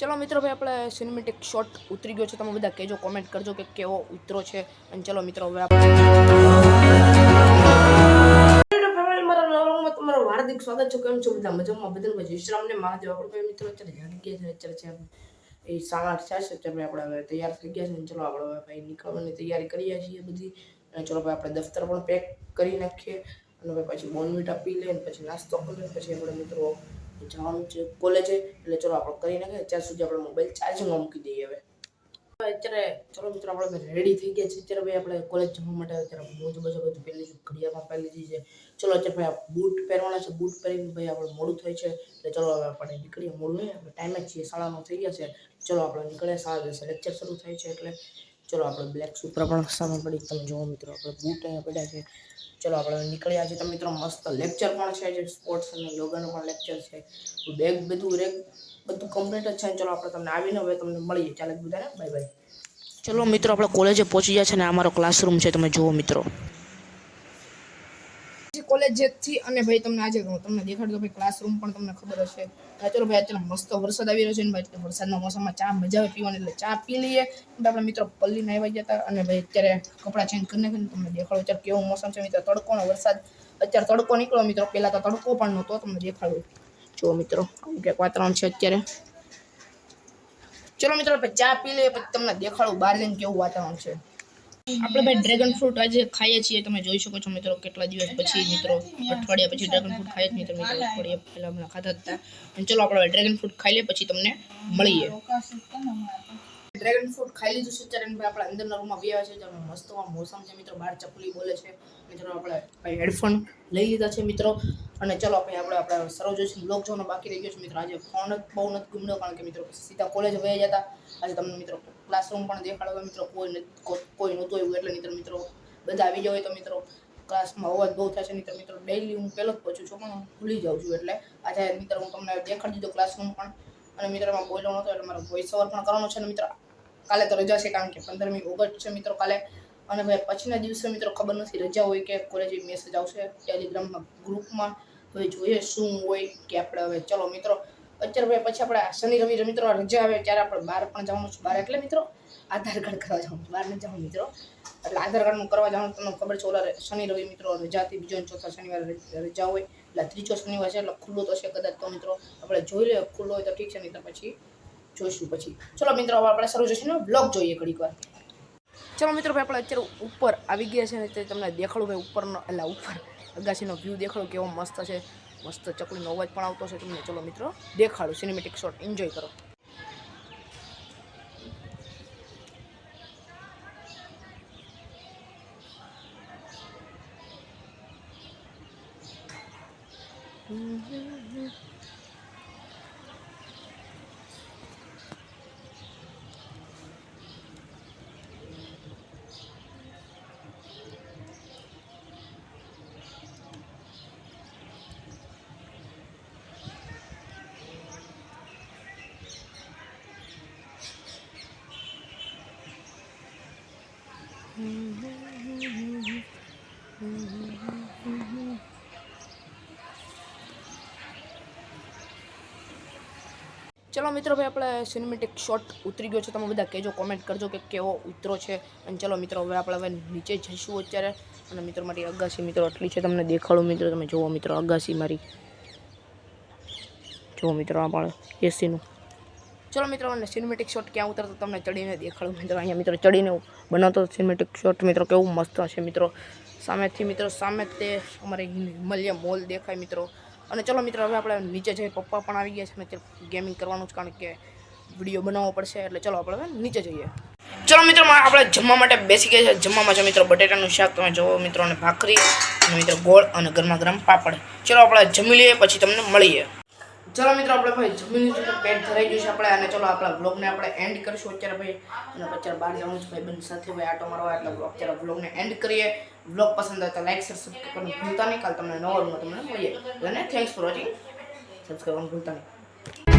ચલો મિત્રો ભાઈ આપણે સિનેમેટિક શોટ ઉતરી ગયો છે. તમે બધા કહેજો કોમેન્ટ કરજો કે કેવો ઉતરો છે. અને ચલો મિત્રો, હવે આપણે તમારું હાર્દિક સ્વાગત છે. કેમ છો બધા? મજામાં? બધા પછી વિશ્રામ ને મહાદેવ. આપણે મિત્રો અત્યારે જાણી ગયા છે. અત્યારે છે એ સાડા આઠ છે. અત્યારે આપણે હવે તૈયાર થઈ ગયા છે ચલો આપણે હવે ભાઈ નીકળવાની તૈયારી કરીએ છીએ બધી. અને ચલો ભાઈ આપણે દફતર પણ પેક કરી નાખીએ. અને ભાઈ પછી બોનવીટા પી લઈએ પછી નાસ્તો કરીએ પછી આપણે મિત્રો જવાનું છે કોલેજે એટલે ચલો આપણે કરી નાખીએ ત્યાં સુધી આપણે મોબાઈલ ચાર્જિંગમાં મૂકી દઈએ હવે. અત્યારે ચલો મિત્રો, આપણે રેડી થઈ ગયા છે અત્યારે ભાઈ આપણે કોલેજ જવા માટે અત્યારે મોજ મજા બધું પહેરી લીધું ઘડિયાળમાં પહેરી લીધી છે. ચલો અત્યારે ભાઈ આ બૂટ પહેરવાના છે. બૂટ પહેરીને ભાઈ આપણે મોડું થાય છે. એટલે ચલો હવે આપણે નીકળીએ મોડું નહીં. આપણે ટાઈમે જ છીએ. નવ થઈ ગયા છે. ચલો આપણે સાડા દસે લેક્ચર શરૂ થાય છે એટલે ચલો આપણે બ્લેક સૂત્ર પણ સામે પડી. તમે જુઓ મિત્રો, આપણે બૂટ અહીંયા પડ્યા છે. ચલો આપણે નીકળ્યા છીએ. તમે મિત્રો, મસ્ત લેક્ચર પણ છે જે સ્પોર્ટ્સ અને યોગાનું પણ લેક્ચર છે. બેગ બધું રેગ બધું કમ્પ્લીટ જ છે. ચલો આપણે તમને આવીને હવે તમને મળીએ. ચાલે બધાને. બાય બાય ચલો મિત્રો, આપણે કોલેજે પહોંચી ગયા છે ને અમારો ક્લાસરૂમ છે. તમે જુઓ મિત્રો. કોલેજથી અને ભાઈ તમને આજે તમને દેખાડતો ભાઈ ક્લાસરૂમ પણ તમને ખબર હશે. ચલો ભાઈ, અત્યારે મસ્ત વરસાદ આવી રહ્યો છે ને ભાઈ, એટલે વરસાદના મોસમમાં ચા મજા આવે પીવાની, એટલે ચા પી લઈએ. આપણા મિત્રો પલ્લીને આવ્યા ગયા હતા અને ભાઈ અત્યારે કપડાં ચેન્જ કરીને તમને દેખાડો. અત્યારે કેવો મોસમ છે મિત્રો? તડકોનો વરસાદ. અત્યારે તડકો નીકળ્યો મિત્રો, પહેલાં તો તડકો પણ નહોતો, તમને દેખાડું. જુઓ મિત્રો કંઈક વાતાવરણ છે અત્યારે. ચલો મિત્રો ચા પી લઈએ, પછી તમને દેખાડું બહાર લઈને કેવું વાતાવરણ છે. આપણે ભાઈ ડ્રેગન ફ્રૂટ આજે ખાઈએ છીએ, તમે જોઈ શકો છો મિત્રો કેટલા દિવસ પછી મિત્રો, અઠવાડિયા પછી ડ્રેગન ફ્રૂટ ખાઈએ મિત્રો મિત્રો અઠવાડિયા પહેલા હમણાં ખાતા હતા. અને ચલો આપણે ડ્રેગન ફ્રૂટ ખાઈ લઈએ, પછી તમને મળીએ. ડ્રેગન ફ્રૂટ ખાઈ લીધું છે ત્યારે ભાઈ આપણે અંદરના રૂમમાં બેવા છે તમે મસ્ત મોસમ છે, મિત્રો. બહાર ચપલી બોલે છે. મિત્રો, આપણે હેડફોન લઈ લીધા છે, મિત્રો. અને ચલો આપણે આપણે સરોજ જોઈશું બ્લોગ જોવાનો બાકી રહી ગયો છે. મિત્રો, આજે ફોન જ બહુ નથી ગુમ્યો, કારણ કે મિત્રો સીધા કોલેજ વહી જતા આજે તમને મિત્રો ક્લાસરૂમ પણ દેખાડો મિત્રો કોઈ કોઈ નહોતું એવું એટલે નહીં મિત્રો બધા આવી જાય તો મિત્રો ક્લાસમાં અવાજ બહુ થશે નહીં તો મિત્રો ડેઈલી હું પહેલો જ પહોંચું છું, પણ હું ભૂલી જાઉં છું એટલે આજે મિત્રો હું તમને દેખાડી દીધો ક્લાસરૂમ પણ. અને મિત્રો એમાં બોલ્યો નહોતો એટલે મારો વોઇસ ઓવર પણ કરવાનો છે ને મિત્રો. કાલે તો રજા છે કારણ કે પંદરમી ઓગસ્ટ છે મિત્રો કાલે. અને ભાઈ, પછીના દિવસે મિત્રો ખબર નથી, રજા હોય કે કોલેજ મેસેજ આવશે. ટેલિગ્રામમાં ગ્રુપમાં હવે જોઈએ શું હોય કે આપણે હવે, ચલો મિત્રો, અત્યારે ભાઈ પછી આપણે શનિ, રવિ મિત્રો રજા આવે ત્યારે આપણે બહાર પણ જવાનું છે. બહાર એટલે મિત્રો, આધાર કાર્ડ કરવા જવાનું બહાર નથી જવાનું મિત્રો. એટલે આધાર કાર્ડનું કરવા જવાનું, તમને ખબર છે, ઓલા શનિ, રવિ મિત્રો રજાથી બીજો ચોથા શનિવારે રજા હોય, એટલે ત્રીજો શનિવાર છે, એટલે ખુલ્લો તો છે કદાચ તો મિત્રો. આપણે જોઈ લઈએ, ખુલ્લો હોય તો ઠીક છે નહીં તો પછી જોઈશું પછી. ચલો મિત્રો, હવે આપણે શરૂ જશે બ્લોગ જોઈએ ઘડીક વાર. ચલો મિત્રો, ભાઈ, આપણે અત્યારે ઉપર આવી ગયા છે ને, તે તમને દેખાડું, ભાઈ, ઉપરનો, એટલે ઉપર. અગાસીનો વ્યૂ દેખાડો કેવો મસ્ત છે. મસ્ત ચકલીનો અવાજ પણ આવતો છે તમને. ચલો મિત્રો, દેખાડો સિનેમેટિક શોટ એન્જોય કરો. ચલો મિત્રો ભાઈ આપણે સિનેમેટિક શોટ ઉતરી ગયો છે. તમે બધા કહેજો કોમેન્ટ કરજો કે કેવો ઉતરો છે. અને ચલો મિત્રો, હવે આપણે હવે નીચે જઈશું અત્યારે. અને મિત્રો, મારી અગાસી મિત્રો આટલી છે, તમને દેખાડું મિત્રો. તમે જુઓ મિત્રો અગાસી મારી. જુઓ મિત્રો, આ પણ એસીનું ચલો મિત્રો, અને સિનેમેટિક શોટ ક્યાં ઉતરતો તમને ચડીને દેખાડું. મિત્રો અહીંયા મિત્રો ચડીને બનાવતો સિનેમેટિક શોટ મિત્રો, કેવું મસ્ત છે મિત્રો. સામેથી મિત્રો, સામે તે અમારે હિમાલય મોલ દેખાય મિત્રો. અને ચલો મિત્રો, હવે આપણે નીચે જઈએ પપ્પા પણ આવી ગયા છે. ને ગેમિંગ કરવાનું છે કારણ કે વીડિયો બનાવવો પડશે. એટલે ચલો આપણે નીચે જઈએ. ચલો મિત્રો આપણે જમવા માટે બેસી ગયા છે. જમવામાં છે મિત્રો બટેટાનું શાક. તમે જુઓ મિત્રો, અને ભાખરી, અને મિત્રો ગોળ અને ગરમા ગરમ પાપડ. ચલો આપણે જમી લઈએ, પછી તમને મળીએ. ચલો મિત્રો, આપણે ભાઈ જમી લીધું પેટ ભરાઈ ગયું છે આપણે, અને ચલો આપણા બ્લોગને આપણે એન્ડ કરીશું અત્યારે ભાઈ. અને અત્યારે બહાર જવાનું છે ભાઈ બંધ સાથે ભાઈ આટો મારવા, એટલે બ્લોગ અત્યારે બ્લોગને એન્ડ કરીએ. બ્લોગ પસંદ આવે તો લાઈક સબસ્ક્રાઈબ કરવાનું ભૂલતા નહીં. કાલ તમને નવો તમને મળીએ. અને થેન્ક્સ ફોર વોચિંગ સબસ્ક્રાઈબ કરવાનું ભૂલતા નહીં.